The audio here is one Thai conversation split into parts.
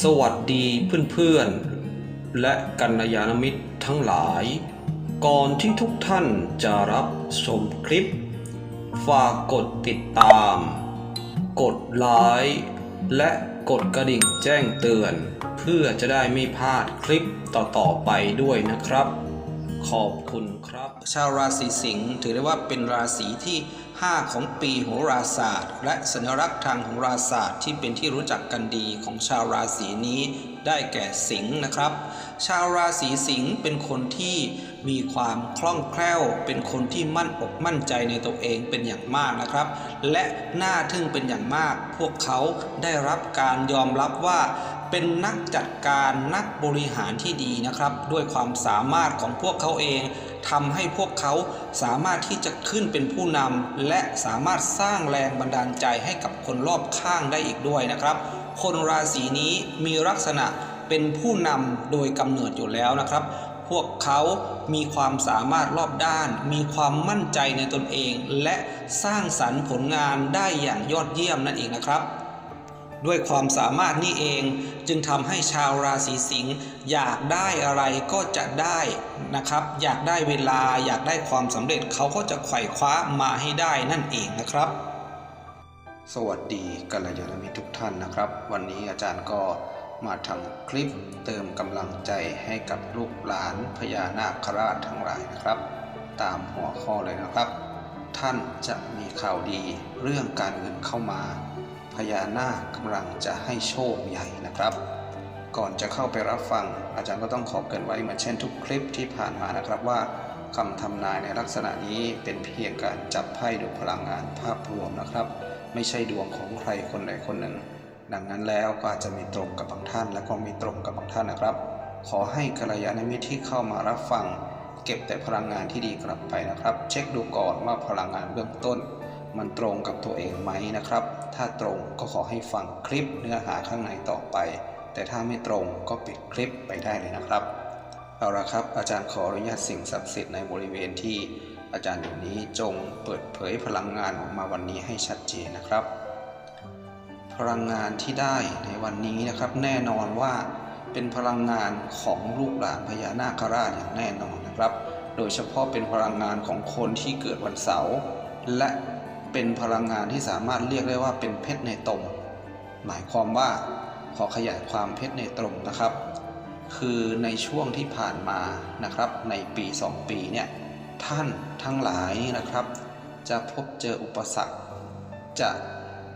สวัสดีเพื่อนๆ และกัลยาณมิตรทั้งหลาย ก่อนที่ทุกท่านจะรับชมคลิป ฝากกดติดตาม กดไลค์และกดกระดิ่งแจ้งเตือน เพื่อจะได้ไม่พลาดคลิปต่อๆไปด้วยนะครับ ขอบคุณครับ ชาวราศีสิงห์ถือได้ว่าเป็นราศีที่ 5 ของปีโหราศาสตร์ และสัญลักษณ์ทางโหราศาสตร์ที่เป็นที่รู้จักกันดีของชาวราศีนี้ได้แก่สิงห์นะครับ ชาวราศีสิงห์เป็นคนที่มีความคล่องแคล่ว เป็นคนที่มั่นอกมั่นใจในตัวเองเป็นอย่างมากนะครับ และน่าทึ่งเป็นอย่างมาก พวกเขาได้รับการยอมรับว่า เป็นนักจัดการนักบริหารที่ดีนะครับ ด้วยความสามารถของพวกเขาเองทำให้พวกเขาสามารถที่จะขึ้นเป็นผู้นำและสามารถสร้างแรงบันดาลใจให้กับคนรอบข้างได้อีกด้วยนะครับ คนราศีนี้มีลักษณะเป็นผู้นำโดยกำเนิดอยู่แล้วนะครับ พวกเขามีความสามารถรอบด้าน มีความมั่นใจในตนเอง และสร้างสรรค์ผลงานได้อย่างยอดเยี่ยมนั่นเองนะครับ ด้วยความสามารถนี่เองจึงทำให้ชาวราศีสิงห์อยากได้อะไรก็จะได้นะครับ อยากได้เวลาอยากได้ความสำเร็จเขาก็จะไขว่คว้ามาให้ได้นั่นเองนะครับ สวัสดีกัลยาณมิตรทุกท่านนะครับ วันนี้อาจารย์ก็มาทำคลิปเติมกำลังใจให้กับลูกหลานพญานาคราชทั้งหลายนะครับ ตามหัวข้อเลยนะครับ ท่านจะมีข่าวดีเรื่องการเงินเข้ามา พญานาคกำลังจะให้โชคใหญ่นะครับ ก่อนจะเข้าไปรับฟัง อาจารย์ก็ต้องขอเกินไว้เหมือนเช่นทุกคลิปที่ผ่านมานะครับว่าคำทำนายในลักษณะนี้เป็นเพียงการจับไพ่ดูพลังงานภาพรวมนะครับ ไม่ใช่ดวงของใครคนใดคนหนึ่ง ดังนั้นแล้วก็อาจจะมีตรงกับบางท่าน และก็มีตรงกับบางท่านนะครับ ขอให้กัลยาณมิตรที่เข้ามารับฟัง เก็บแต่พลังงานที่ดีกลับไปนะครับ เช็คดูก่อนว่าพลังงานเบื้องต้น มันตรงกับตัวเองไหมนะครับ ถ้าตรงก็ขอให้ฟังคลิปเนื้อหาข้างในต่อไป แต่ถ้าไม่ตรงก็ปิดคลิปไปได้เลยนะครับ เอาละครับ อาจารย์ขออนุญาตสิ่งศักดิ์สิทธิ์ในบริเวณที่อาจารย์อยู่นี้จงเปิดเผยพลังงานออกมาวันนี้ให้ชัดเจนนะครับ พลังงานที่ได้ในวันนี้นะครับ แน่นอนว่าเป็นพลังงานของลูกหลานพญานาคราชอย่างแน่นอนนะครับ โดยเฉพาะเป็นพลังงานของคนที่เกิดวันเสาร์และ เป็นพลังงานที่สามารถเรียกได้ว่าเป็นเพชรในตม หมายความว่าขอขยายความเพชรในตรงนะครับ คือในช่วงที่ผ่านมานะครับ ในปี 2 ปีเนี่ยท่านทั้งหลายนะครับ จะพบเจออุปสรรค จะ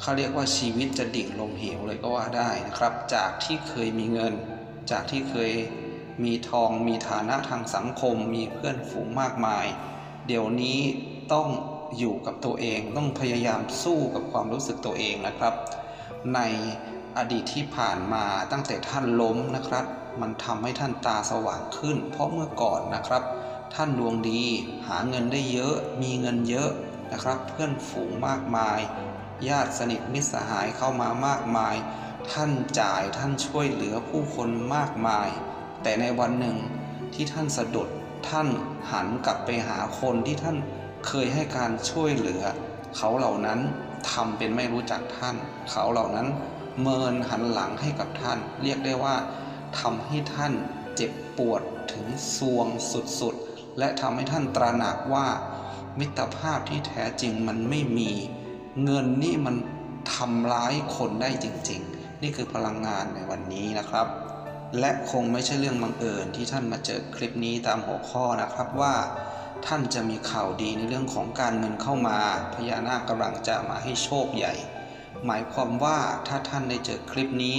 เขาเรียกว่าชีวิตจะดิ่งลงเหวเลยก็ว่าได้นะครับ จากที่เคยมีเงิน จากที่เคยมีทองมีฐานะทางสังคม มีเพื่อนฝูงมากมาย เดี๋ยวนี้ต้อง อยู่กับตัวเอง ต้องพยายามสู้กับความรู้สึกตัวเองนะครับ ในอดีตที่ผ่านมาตั้งแต่ท่านล้มนะครับ มันทำให้ท่านตาสว่างขึ้น เพราะเมื่อก่อนนะครับ ท่านดวงดีหาเงินได้เยอะ มีเงินเยอะนะครับ เพื่อนฝูงมากมาย ญาติสนิทมิตรสหายเข้ามามากมาย ท่านจ่ายท่านช่วยเหลือผู้คนมากมาย แต่ในวันหนึ่งที่ท่านสะดุดท่านหันกลับไปหาคนที่ท่าน เคยให้การช่วยเหลือ เขาเหล่านั้นทำเป็นไม่รู้จักท่าน เขาเหล่านั้นเมินหันหลังให้กับท่าน เรียกได้ว่าทำให้ท่านเจ็บปวดถึงซวงสุดๆ และทำให้ท่านตระหนักว่า มิตรภาพที่แท้จริงมันไม่มี เงินนี่มันทำร้ายคนได้จริง ๆ นี่คือพลังงานในวันนี้นะครับ และคงไม่ใช่เรื่องบังเอิญที่ท่านมาเจอคลิปนี้ตามหัวข้อนะครับว่า ท่านจะมีข่าวดีในเรื่องของการเงินเข้ามา พญานาคกำลังจะมาให้โชคใหญ่ หมายความว่าถ้าท่านได้เจอคลิปนี้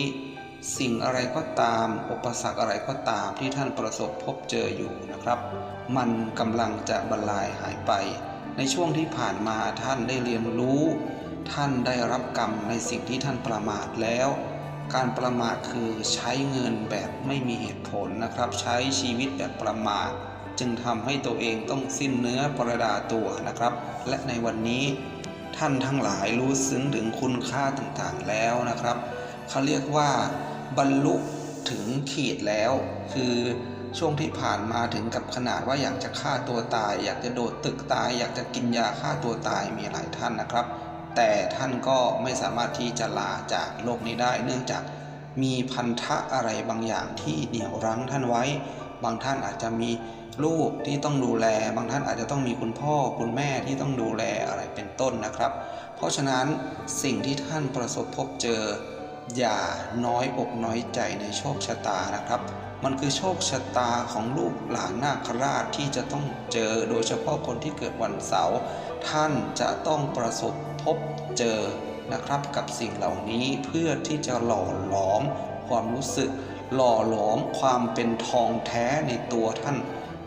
สิ่งอะไรก็ตาม อุปสรรคอะไรก็ตามที่ท่านประสบพบเจออยู่นะครับ มันกำลังจะบรรลัยหายไป ในช่วงที่ผ่านมาท่านได้เรียนรู้ ท่านได้รับกรรมในสิ่งที่ท่านประมาทแล้ว การประมาทคือใช้เงินแบบไม่มีเหตุผลนะครับ ใช้ชีวิตแบบประมาท จึงทำให้ตัวเองต้องสิ้นเนื้อประดาตัวนะครับ และในวันนี้ท่านทั้งหลายรู้ซึ้งถึงคุณค่าต่างๆแล้วนะครับเขาเรียกว่าบรรลุถึงขีดแล้ว คือช่วงที่ผ่านมาถึงกับขนาดว่าอยากจะฆ่าตัวตาย อยากจะโดดตึกตาย อยากจะกินยาฆ่าตัวตายมีหลายท่านนะครับ แต่ท่านก็ไม่สามารถที่จะลาจากโลกนี้ได้ เนื่องจากมีพันธะอะไรบางอย่างที่เหนี่ยวรั้งท่านไว้ บางท่านอาจจะมี ลูกที่ต้องดูแล บางท่านอาจจะต้องมีคุณพ่อคุณแม่ที่ต้องดูแลอะไรเป็นต้นนะครับ เพราะฉะนั้นสิ่งที่ท่านประสบพบเจอ อย่าน้อยอกน้อยใจในโชคชะตานะครับ มันคือโชคชะตาของลูกหลานนาคราชที่จะต้องเจอโดยเฉพาะคนที่เกิดวันเสาร์ท่านจะต้องประสบพบเจอนะครับกับสิ่งเหล่านี้เพื่อที่จะหล่อหลอมความรู้สึกหล่อหลอมความเป็นทองแท้ในตัวท่าน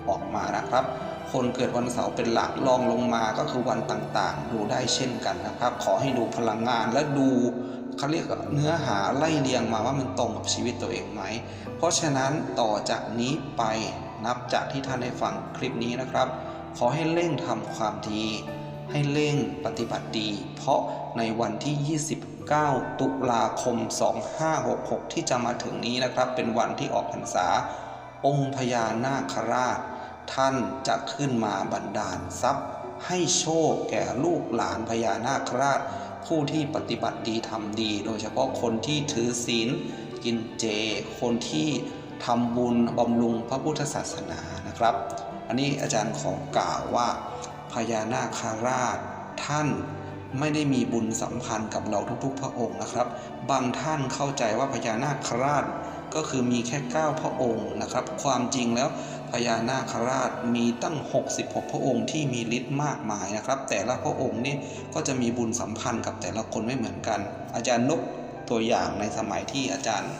ออกมานะครับ คนเกิดวันเสาร์เป็นหลักลองลงมาก็คือวันต่างๆ ดูได้เช่นกันนะครับ ขอให้ดูพลังงานและดูเขาเรียกเนื้อหาไล่เรียงมาว่ามันตรงกับชีวิตตัวเองไหม เพราะฉะนั้นต่อจากนี้ไปนับจากที่ท่านได้ฟังคลิปนี้นะครับ ขอให้เร่งทำความดีให้เร่งปฏิบัติดี เพราะในวันที่ 29 ตุลาคม 2566 ที่จะมาถึงนี้นะครับ เป็นวันที่ออกพรรษา องค์พญานาคราช ท่านจะขึ้นมาบันดาลทรัพย์ ให้โชคแก่ลูกหลานพญานาคราช ผู้ที่ปฏิบัติดีทำดี โดยเฉพาะคนที่ถือศีลกินเจ คนที่ทำบุญบำรุงพระพุทธศาสนานะครับ อันนี้อาจารย์ขอกล่าวว่า พญานาคราชท่านไม่ได้มีบุญสัมพันธ์กับเราทุกๆ พระองค์นะครับ บางท่านเข้าใจว่าพญานาคราชก็คือมีแค่ 9 พระองค์นะครับ ความจริงแล้ว พญานาคราชมีตั้ง 66 พระองค์ที่มีฤทธิ์มากมายนะครับ แต่ละพระองค์นี่ก็จะมีบุญสัมพันธ์กับแต่ละคนไม่เหมือนกัน อาจารย์นกตัวอย่างในสมัยที่อาจารย์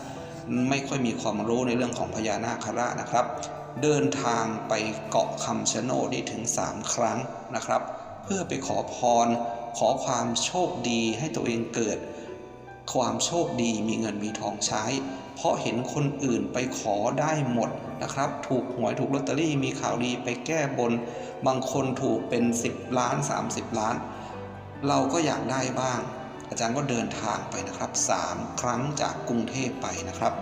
ไม่ค่อยมีความรู้ในเรื่องของพญานาคราชนะครับ เดินทางไปเกาะคำชะโนดนี่ถึง 3 ครั้งนะครับ เพื่อไปขอพรขอความโชคดีให้ตัวเองเกิด ความโชคดีมีเงินมีทองใช้ เพราะเห็นคนอื่นไปขอได้หมดนะครับ ถูกหวยถูกลอตเตอรี่มีข่าวดีไปแก้บน บางคนถูกเป็น 10 ล้าน 30 ล้าน เราก็อยากได้บ้าง อาจารย์ก็เดินทางไปนะครับ 3 ครั้งจากกรุงเทพไปนะครับ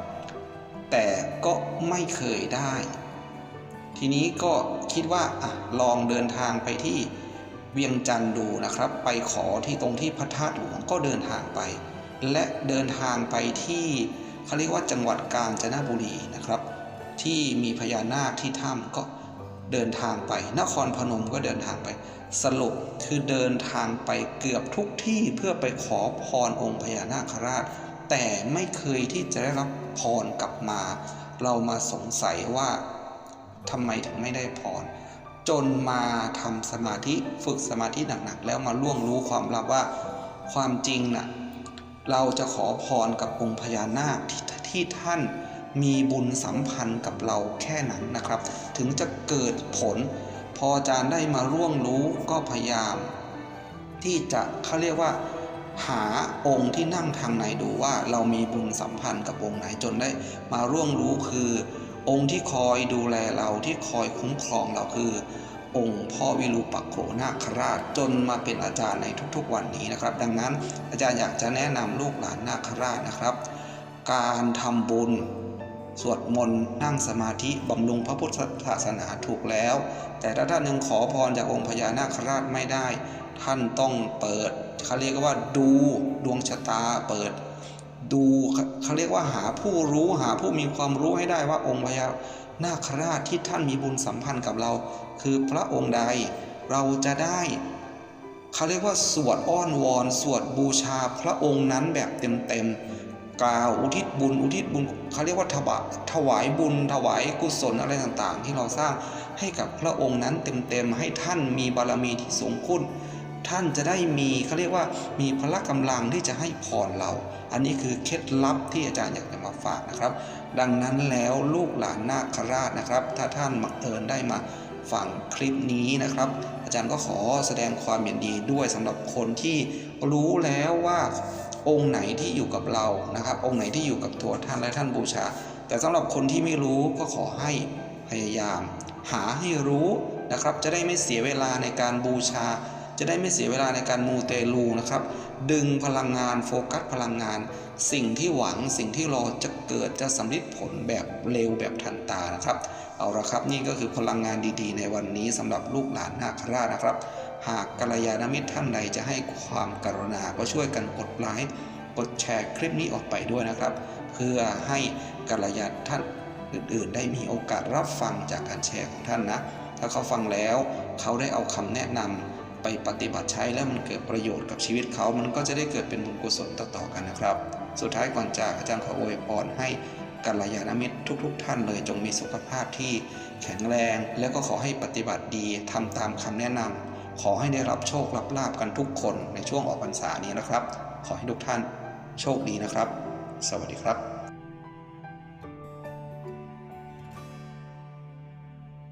แต่ก็ไม่เคยได้ ทีนี้ก็คิดว่าอะลองเดินทางไปที่เวียงจันทร์ดูนะครับ ไปขอที่ตรงที่พระธาตุหลวงก็เดินทางไป และเดินทางไปที่เขาเรียกว่าจังหวัดกาญจนบุรีนะครับ ที่มีพญานาคที่ถ้ำก็เดินทางไป นครพนมก็เดินทางไป สรุปคือเดินทางไปเกือบทุกที่เพื่อไปขอพรองค์พญานาคราช แต่ไม่เคยที่จะได้รับพรกลับมา เรามาสงสัยว่าทำไมถึงไม่ได้พรจนมาทำสมาธิฝึกสมาธิหนักๆแล้วมาล่วงรู้ความลับว่าความจริงน่ะ เราจะขอพรกับองค์พญานาคที่ที่ท่านมีบุญสัมพันธ์กับเราแค่นั้นนะครับ ถึงจะเกิดผล พออาจารย์ได้มาร่วงรู้ก็พยายาม ที่จะเขาเรียกว่า หาองค์ที่นั่งทางไหนดูว่าเรามีบุญสัมพันธ์กับองค์ไหนจนได้มาร่วงรู้คือ องค์ที่คอยดูแลเราที่คอยคุ้มครองเราคือ องค์พ่อวิรูปักโขนาคราชจนมาเป็นอาจารย์ในทุกๆวันนี้นะครับ ดังนั้นอาจารย์อยากจะแนะนำลูกหลานนาคราชนะครับ การทำบุญสวดมนต์นั่งสมาธิบำรุงพระพุทธศาสนาถูกแล้ว แต่ถ้าท่านยังขอพรจากองค์พญานาคราชไม่ได้ ท่านต้องเปิดเขาเรียกว่าดูดวงชะตาเปิด ดูเขาเรียกว่าหาผู้รู้หาผู้มีความรู้ให้ได้ว่าองค์พญา นาคราชที่ท่านมีบุญสัมพันธ์กับเรา คือพระองค์ใดเราจะได้เขาเรียกว่าสวดอ้อนวอน สวดบูชาพระองค์นั้นแบบเต็มๆกล่าวอุทิศบุญอุทิศบุญเขาเรียกว่าถวถวายบุญถวายกุศลอะไรต่างๆ ที่เราสร้างให้กับพระองค์นั้นเต็มๆให้ท่านมีบารมีที่สูงขึ้น ท่านจะได้มีเขาเรียกว่ามีพละกำลังที่จะให้พรเรา อันนี้คือเคล็ดลับที่อาจารย์อยากจะมาฝากนะครับ ดังนั้นแล้วลูกหลานนาคราชนะครับ ถ้าท่านบังเอิญได้มาฟังคลิปนี้นะครับ อาจารย์ก็ขอแสดงความยินดีด้วยสำหรับคนที่รู้แล้วว่าองค์ไหนที่อยู่กับเรานะครับ องค์ไหนที่อยู่กับตัวท่านและท่านบูชา แต่สำหรับคนที่ไม่รู้ก็ขอให้พยายาม หาให้รู้นะครับ จะได้ไม่เสียเวลาในการบูชา จะได้ไม่เสียเวลาในการมูเตลูนะครับ ดึงพลังงานโฟกัสพลังงาน สิ่งที่หวังสิ่งที่รอจะเกิดจะสำลิดผลแบบเร็วแบบทันตานะครับ เอาละครับนี่ก็คือพลังงานดีๆ ในวันนี้สำหรับลูกหลานนาคราชนะครับ หากกัลยาณมิตรท่านใดจะให้ความกรุณาก็ช่วยกันกดไลค์กดแชร์คลิปนี้ออกไปด้วยนะครับ เพื่อให้กัลยาณท่านอื่นๆ ได้มีโอกาสรับฟังจากการแชร์ของท่านนะ ถ้าเขาฟังแล้วเขาได้เอาคำแนะนำ ไปปฏิบัติใช้แล้วมันเกิดประโยชน์กับชีวิตเขา มันก็จะได้เกิดเป็นบุญกุศลต่อๆกันนะครับ สุดท้ายก่อนจากอาจารย์ขออวยพรให้กัลยาณมิตรทุก ๆ ท่านเลยจงมีสุขภาพที่แข็งแรง แล้วก็ขอให้ปฏิบัติดีทำตามคำแนะนำขอให้ได้รับโชครับลาบกันทุกคนในช่วงออกพรรษานี้นะครับ ขอให้ทุกท่านโชคดีนะครับ สวัสดีครับ